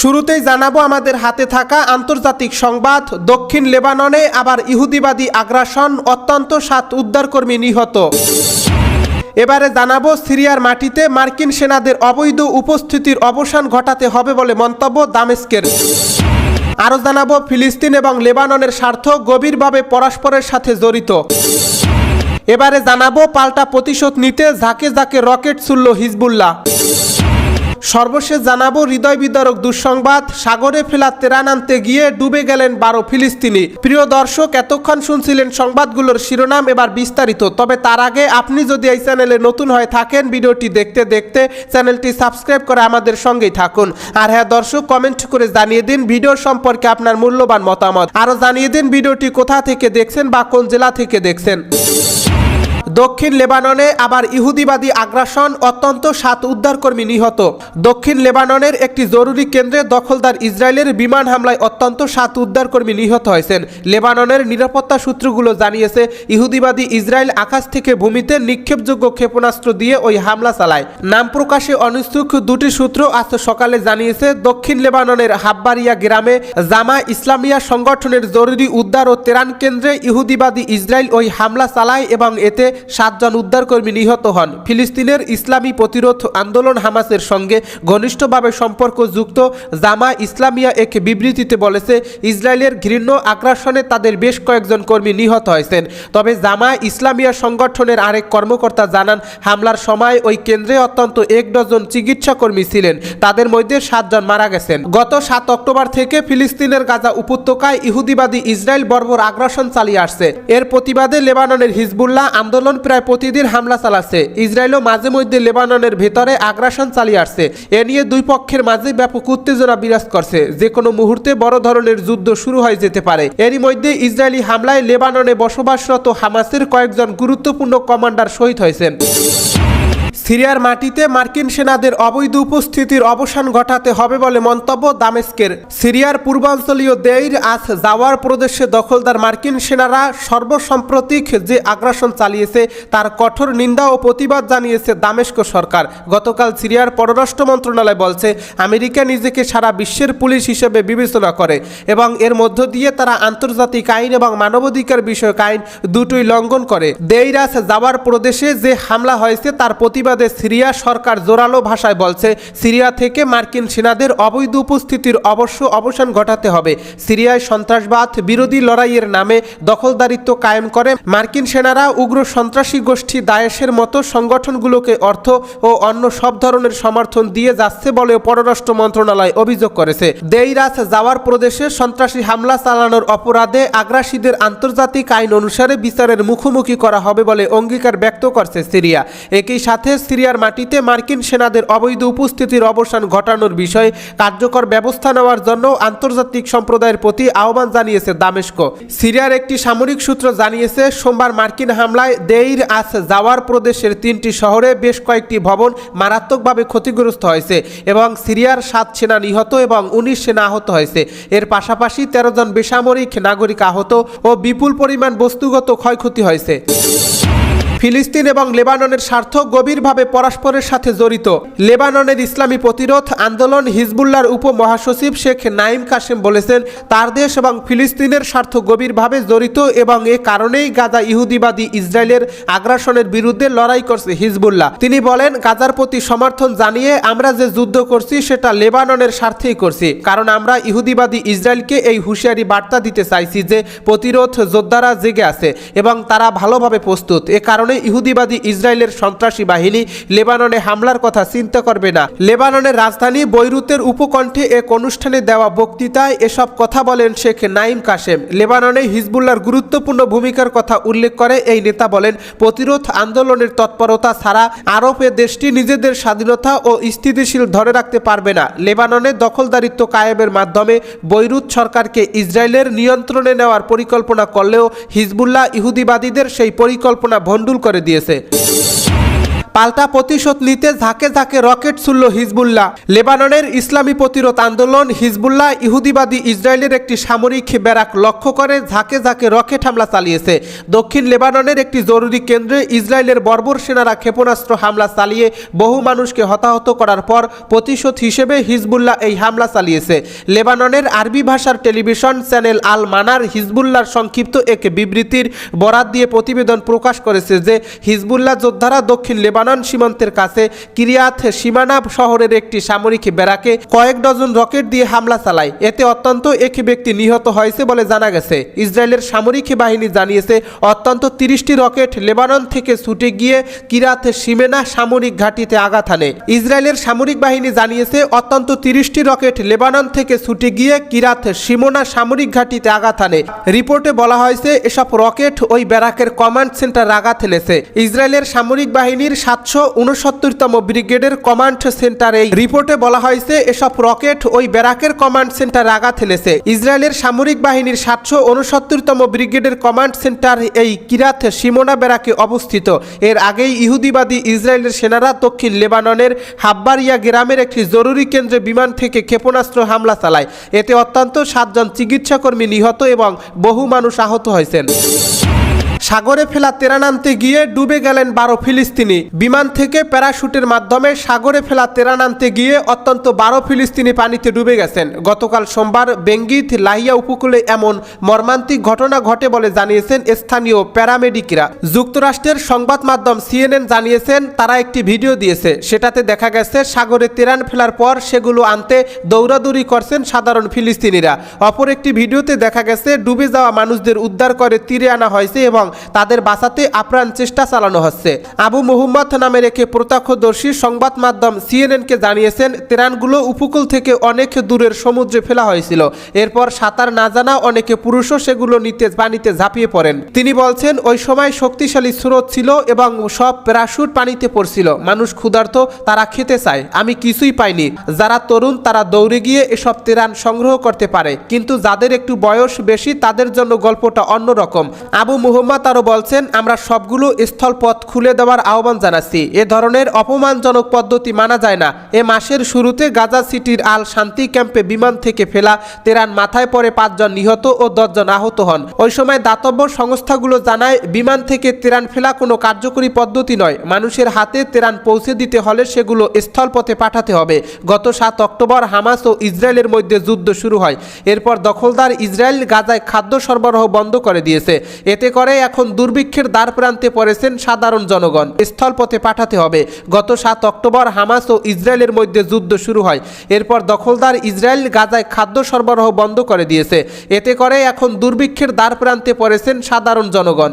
শুরুতেই জানাব, আমাদের হাতে থাকা আন্তর্জাতিক সংবাদ, দক্ষিণ লেবাননে আবার ইহুদিবাদী আগ্রাসন, অত্যন্ত সাত উদ্ধারকর্মী নিহত। এবারে জানাব, সিরিয়ার মাটিতে মার্কিন সেনাদের অবৈধ উপস্থিতির অবসান ঘটাতে হবে বলে মন্তব্য দামেস্কের। আরও জানাব, ফিলিস্তিন এবং লেবাননের স্বার্থ গভীরভাবে পরস্পরের সাথে জড়িত। এবারে জানাব, পাল্টা প্রতিশোধ নিতে ঝাঁকে ঝাঁকে রকেট ছুড়ল হিজবুল্লাহ। সর্বশেষ জানাব, হৃদয় বিদারক দুঃসংবাদ। সাগরে ফেলা তেরান আনতে গিয়ে ডুবে গেলেন বারো ফিলিস্তিনি। প্রিয় দর্শক, এতক্ষণ শুনছিলেন সংবাদগুলোর শিরোনাম, এবার বিস্তারিত। তবে তার আগে আপনি যদি এই চ্যানেলে নতুন হয়ে থাকেন, ভিডিওটি দেখতে দেখতে চ্যানেলটি সাবস্ক্রাইব করে আমাদের সঙ্গেই থাকুন। আর হ্যাঁ দর্শক, কমেন্ট করে জানিয়ে দিন ভিডিও সম্পর্কে আপনার মূল্যবান মতামত। আরও জানিয়ে দিন ভিডিওটি কোথা থেকে দেখছেন বা কোন জেলা থেকে দেখছেন। দক্ষিণ লেবাননে আবার ইহুদিবাদী আগ্রাসন অত্যন্ত সাত উদ্ধারকর্মী নিহত। দক্ষিণ লেবাননের একটি জরুরি কেন্দ্রে দখলদার ইসরায়েলের বিমান হামলায় অত্যন্ত সাত উদ্ধারকর্মী নিহত হয়েছেন। লেবাননের নিরাপত্তা সূত্রগুলো জানিয়েছে, ইহুদিবাদী ইসরায়েল আকাশ থেকে ভূমিতে নিক্ষেপযোগ্য ক্ষেপণাস্ত্র দিয়ে ওই হামলা চালায়। নাম প্রকাশে অনিচ্ছুক দুটি সূত্র আজ সকালে জানিয়েছে, দক্ষিণ লেবাননের হাব্বারিয়া গ্রামে জামা ইসলামিয়া সংগঠনের জরুরি উদ্ধার ও তেরান কেন্দ্রে ইহুদিবাদী ইসরায়েল ওই হামলা চালায় এবং এতে সাতজন উদ্ধারকর্মী নিহত হন। ফিলিস্তিনের ইসলামী প্রতিরোধ আন্দোলন হামাসের সঙ্গে ঘনিষ্ঠভাবে সম্পর্কযুক্ত জামা ইসলামিয়া এক বিবৃতিতে বলেছে, ইসরায়েলের ঘৃণ্য আগ্রাসনে তাদের বেশ কয়েকজন কর্মী নিহত হয়েছেন। তবে জামা ইসলামিয়া সংগঠনের আরেক কর্মকর্তা জানান, হামলার সময় ওই কেন্দ্রে অত্যন্ত এক ডজন চিকিৎসা কর্মী ছিলেন। তাদের মধ্যে সাতজন মারা গেছেন। গত সাত অক্টোবর থেকে ফিলিস্তিনের গাজা উপত্যকায় ইহুদিবাদী ইসরায়েল বর্বর আগ্রাসন চালিয়ে আসছে। এর প্রতিবাদে লেবাননের হিজবুল্লাহ আন্দোলন প্রায় প্রতিদিন হামলা চালাচ্ছে। ইসরায়েলও মাঝে মধ্যে লেবাননের ভেতরে আগ্রাসন চালিয়ে আসছে। এ নিয়ে দুই পক্ষের মাঝে ব্যাপক উত্তেজনা বিরাজ করছে। যে কোনো মুহূর্তে বড় ধরনের যুদ্ধ শুরু হয়ে যেতে পারে। এরই মধ্যে ইসরায়েলি হামলায় লেবাননে বসবাসরত হামাসের কয়েকজন গুরুত্বপূর্ণ কমান্ডার শহীদ হয়েছেন। সিরিয়ার মাটিতে মার্কিন সেনাদের অবৈধ উপস্থিতির অবসান ঘটাতে হবে বলে মন্তব্য দামেস্কের সিরিয়ার পূর্বাঞ্চলীয় দেইর আজ জাওয়ার প্রদেশে দখলদার মার্কিন সেনারা সর্বসাম্প্রতিক যে আগ্রাসন চালিয়েছে তার কঠোর নিন্দা ও প্রতিবাদ জানিয়েছে দামেস্ক সরকার। গতকাল সিরিয়ার পররাষ্ট্র মন্ত্রণালয় বলছে, আমেরিকা নিজেকে সারা বিশ্বের পুলিশ হিসেবে বিবেচনা করে এবং এর মধ্য দিয়ে তারা আন্তর্জাতিক আইন এবং মানবাধিকার বিষয়ক আইন দুটোই লঙ্ঘন করে। দেইরাস জাওয়ার প্রদেশে যে হামলা হয়েছে তার প্রতিবাদে সিরিয়া সরকার জোরালো ভাষায় বলছে, সিরিয়া থেকে মার্কিন সেনাদের অবৈধ উপস্থিতির অবশ্য অবসান ঘটাতে হবে। সিরিয়ায় সন্ত্রাসবাদ, বিরোধী লড়াইয়ের নামে দখলদারিত্ব কায়েম করে মার্কিন সেনারা উগ্র সন্ত্রাসী গোষ্ঠী দায়েশের মতো সংগঠনগুলোকে অর্থ ও অন্য সব ধরনের সমর্থন দিয়ে যাচ্ছে বলেও পররাষ্ট্র মন্ত্রণালয় অভিযোগ করেছে। দেইরাস জাওয়ার প্রদেশে সন্ত্রাসী হামলা চালানোর অপরাধে আগ্রাসীদের আন্তর্জাতিক আইন অনুসারে বিচারের মুখোমুখি করা হবে বলে অঙ্গীকার ব্যক্ত করছে সিরিয়া। একই সাথে সিরিয়ার মাটিতে মার্কিন সেনাদের অবৈধ উপস্থিতির অবসান ঘটানোর বিষয়ে কার্যকর ব্যবস্থা নেওয়ার জন্য আন্তর্জাতিক সম্প্রদায়ের প্রতি আহ্বান জানিয়েছে দামেস্ক। সিরিয়ার একটি সামরিক সূত্র জানিয়েছে, সোমবার মার্কিন হামলায় দেইর আস জাওয়ার প্রদেশের তিনটি শহরে বেশ কয়েকটি ভবন মারাত্মকভাবে ক্ষতিগ্রস্ত হয়েছে এবং সিরিয়ার সাত সেনা নিহত এবং উনিশ সেনা আহত হয়েছে। এর পাশাপাশি তেরো জন বেসামরিক নাগরিক আহত ও বিপুল পরিমাণ বস্তুগত ক্ষয়ক্ষতি হয়েছে। ফিলিস্তিন এবং লেবাননের স্বার্থ গভীরভাবে পরস্পরের সাথে জড়িত। লেবাননের ইসলামী প্রতিরোধ আন্দোলন হিজবুল্লার উপমহাসচিব শেখ নাইম কাসেম বলেছেন, তার দেশ এবং ফিলিস্তিনের স্বার্থ গভীরভাবে জড়িত এবং এ কারণেই গাজা ইহুদিবাদী ইসরায়েলের আগ্রাসনের বিরুদ্ধে লড়াই করছে হিজবুল্লাহ। তিনি বলেন, গাজার প্রতি সমর্থন জানিয়ে আমরা যে যুদ্ধ করছি, সেটা লেবাননের স্বার্থেই করছি। কারণ আমরা ইহুদিবাদী ইসরায়েলকে এই হুঁশিয়ারি বার্তা দিতে চাইছি যে, প্রতিরোধ যোদ্ধারা জেগে আছে এবং তারা ভালোভাবে প্রস্তুত। এ কারণে ইহুদিবাদী ইসরায়েলের সন্ত্রাসী বাহিনী লেবাননে হামলার কথা চিন্তা করবে না। লেবাননের রাজধানী বৈরুতের উপকণ্ঠে এক অনুষ্ঠানে দেওয়া বক্তৃতায় এসব কথা বলেন শেখ নাইম কাশেম। লেবাননে হিজবুল্লার গুরুত্বপূর্ণ ভূমিকার কথা উল্লেখ করে এই নেতা বলেন, প্রতিরোধ আন্দোলনের তৎপরতা ছাড়া আরব দেশটি নিজেদের স্বাধীনতা ও স্থিতিশীল ধরে রাখতে পারবে না। লেবাননে দখলদারিত্ব কায়েমের মাধ্যমে বৈরুত সরকারকে ইসরায়েলের নিয়ন্ত্রণে নেওয়ার পরিকল্পনা করলেও হিজবুল্লাহ ইহুদিবাদীদের সেই পরিকল্পনা ভণ্ডুল করে দিয়েছে। পাল্টা প্রতিশোধ নিতে ঝাঁকে ঝাঁকে রকেট ছুড়ল হিজবুল্লাহ। লেবাননের ইসলামী প্রতিরোধ আন্দোলন হিজবুল্লাহ ইহুদিবাদী ইসরায়েলের একটি সামরিক ব্যারাক লক্ষ্য করে ঝাঁকে ঝাঁকে রকেট হামলা চালিয়েছে। দক্ষিণ লেবাননের একটি জরুরি কেন্দ্রে ইসরায়েলের বর্বর সেনারা ক্ষেপণাস্ত্র হামলা চালিয়ে বহু মানুষকে হতাহত করার পর প্রতিশোধ হিসেবে হিজবুল্লাহ এই হামলা চালিয়েছে। লেবাননের আরবি ভাষার টেলিভিশন চ্যানেল আল মানার হিজবুল্লাহর সংক্ষিপ্ত এক বিবৃতির বরাত দিয়ে প্রতিবেদন প্রকাশ করেছে যে, হিজবুল্লাহ যোদ্ধারা দক্ষিণ লেবানন সীমান্তের কাছে কিরিয়াত সীমানা শহরের একটি সামরিক ব্যারাকে কয়েক ডজন রকেট দিয়ে হামলা চালায়। এতে অত্যন্ত এক ব্যক্তি নিহত হয়েছে বলে জানা গেছে। ইসরায়েলের সামরিক বাহিনী জানিয়েছে, অত্যন্ত তিরিশটি রকেট লেবানন থেকে ছুটে গিয়ে কিরাত সীমেনা সামরিক ঘাঁটিতে আঘাত আনে ইসরায়েলের সামরিক বাহিনী জানিয়েছে, অত্যন্ত তিরিশটি রকেট লেবানন থেকে ছুটে গিয়ে কিরাত সীমনা সামরিক ঘাঁটিতে আঘাত হানে। রিপোর্টে বলা হয়েছে, এসব রকেট ওই ব্যারাকের কমান্ড সেন্টার আঘাত হেলেছে ইসরায়েলের সামরিক বাহিনীর সাতশো উনসত্তরতম ব্রিগেডের কমান্ড সেন্টার রিপোর্টে বলা হয়েছে, এসব রকেট ওই ব্যারাকের কমান্ড সেন্টার আঘাত হেলেছে। ইসরায়েলের সামরিক বাহিনীর সাতশো উনসত্তরতম ব্রিগেডের কমান্ড সেন্টার এই কিরাত সীমনা ব্যারাকে অবস্থিত। এর আগেই ইহুদিবাদী ইসরায়েলের সেনারা দক্ষিণ লেবাননের হাব্বারিয়া গ্রামের একটি জরুরি কেন্দ্রে বিমান থেকে ক্ষেপণাস্ত্র হামলা চালায়। এতে অত্যন্ত সাতজন চিকিৎসাকর্মী নিহত এবং বহু মানুষ আহত হয়েছেন। সাগরে ফেলা তেরান আনতে গিয়ে ডুবে গেলেন বারো ফিলিস্তিনি। বিমান থেকে প্যারাশুটের মাধ্যমে সাগরে ফেলা তেরান আনতে গিয়ে অত্যন্ত বারো ফিলিস্তিনি পানিতে ডুবে গেছেন। গতকাল সোমবার বেঙ্গিত লাহিয়া উপকূলে এমন মর্মান্তিক ঘটনা ঘটে বলে জানিয়েছেন স্থানীয় প্যারামেডিকরা। যুক্তরাষ্ট্রের সংবাদ মাধ্যম সিএনএন জানিয়েছেন, তারা একটি ভিডিও দিয়েছে। সেটাতে দেখা গেছে, সাগরে তেরান ফেলার পর সেগুলো আনতে দৌড়াদৌড়ি করছেন সাধারণ ফিলিস্তিনিরা। অপর একটি ভিডিওতে দেখা গেছে, ডুবে যাওয়া মানুষদের উদ্ধার করে তীরে আনা হয়েছে এবং তাদের বাঁচাতে আপ্রাণ চেষ্টা চালানো হচ্ছে। আবু মোহাম্মদ নামের একে প্রত্যক্ষদর্শী সংবাদ মাধ্যম সিএনএনকে জানিয়েছেন, তেরানগুলো উপকূল থেকে অনেক দূরের সমুদ্রে ফেলা হয়েছিল। এরপর সাঁতার না জানা অনেকে পুরুষও সেগুলো নিতে, পানিতে ঝাঁপিয়ে পড়েন। তিনি বলছেন, ওই সময় শক্তিশালী স্রোত ছিল এবং সব প্যারাশুট পানিতে পড়ছিল। মানুষ ক্ষুধার্ত, তারা খেতে চায়। আমি কিছুই পাইনি। যারা তরুণ, তারা দৌড়ে গিয়ে এসব তেরান সংগ্রহ করতে পারে। কিন্তু যাদের একটু বয়স বেশি, তাদের জন্য গল্পটা অন্যরকম। আবু মুহম্মদ আরও বলছেন, আমরা সবগুলো স্থলপথ খুলে দেওয়ার আহ্বান জানাচ্ছি। এ ধরনের অপমানজনক পদ্ধতি মানা যায় না। এ মাসের শুরুতে গাজা সিটির আল শান্তি ক্যাম্পে বিমান থেকে ফেলা তেরান মাথায় পড়ে পাঁচজন নিহত ও দশজন আহত হন। ওই সময় দাতব্য সংস্থাগুলো জানায়, বিমান থেকে তেরান ফেলা কোনো কার্যকরী পদ্ধতি নয়। মানুষের হাতে তেরান পৌঁছে দিতে হলে সেগুলো স্থলপথে পাঠাতে হবে। গত সাত অক্টোবর হামাস ও ইসরায়েলের মধ্যে যুদ্ধ শুরু হয়। এরপর দখলদার ইসরায়েল গাজায় খাদ্য সরবরাহ বন্ধ করে দিয়েছে। এতে করে এখন দুর্ভিক্ষের দ্বার প্রান্তে পড়েছেন সাধারণ জনগণ। স্থলপথে পাঠাতে হবে। গত সাত অক্টোবর হামাস ও ইসরায়েলের মধ্যে যুদ্ধ শুরু হয়। এরপর দখলদার ইসরায়েল গাজায় খাদ্য সরবরাহ বন্ধ করে দিয়েছে। এতে করে এখন দুর্ভিক্ষের দ্বার প্রান্তে পড়েছেন সাধারণ জনগণ।